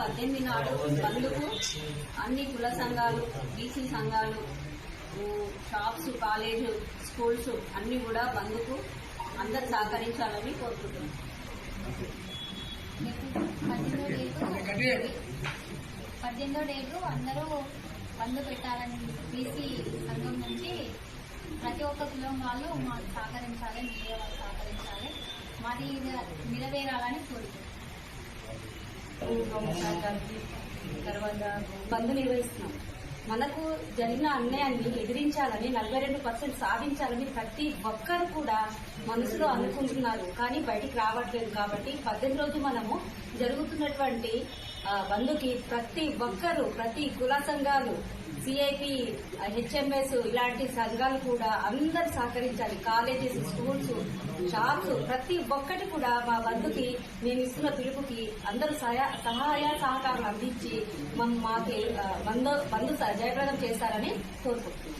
పద్దెనిమిది నాడు బంధుకు అన్ని కుల సంఘాలు బీసీ సంఘాలు షాప్స్ కాలేజ్ స్కూల్స్ అన్ని కూడా బంధుకు అందరు సహకరించాలని కోరుకుంటున్నాం. పద్దెనిమిదో డేటు అందరూ బంద్ పెట్టాలని బీసీ సంఘం నుంచి ప్రతి ఒక్క కులం వాళ్ళు మాకు సహకరించాలి మీడియా వాళ్ళు సహకరించాలి మాది నెరవేరాలని కోరుకుంటున్నాం. తర్వాత బంద్ నిర్వహిస్తున్నాం మనకు జరిగిన అన్యాయాన్ని ఎదిరించాలని నలభై రెండు పర్సెంట్ సాధించాలని ప్రతి ఒక్కరు కూడా మనసులో అనుకుంటున్నారు కానీ బయటికి రావట్లేదు కాబట్టి పద్దెనిమిది రోజు మనము జరుగుతున్నటువంటి బంధుకి ప్రతి ఒక్కరు ప్రతి కుల సంఘాలు సిఐపి హెచ్ఎంఎస్ ఇలాంటి సంఘాలు కూడా అందరు సహకరించాలి. కాలేజెస్ స్కూల్స్ షాప్స్ ప్రతి ఒక్కటి కూడా మా బంధుకి మేము ఇస్తున్న పిలుపుకి అందరూ సహాయ సహాయ అందించి మాకు బంధు బంధు జయప్రదం చేస్తారని కోరుకుంటున్నాం.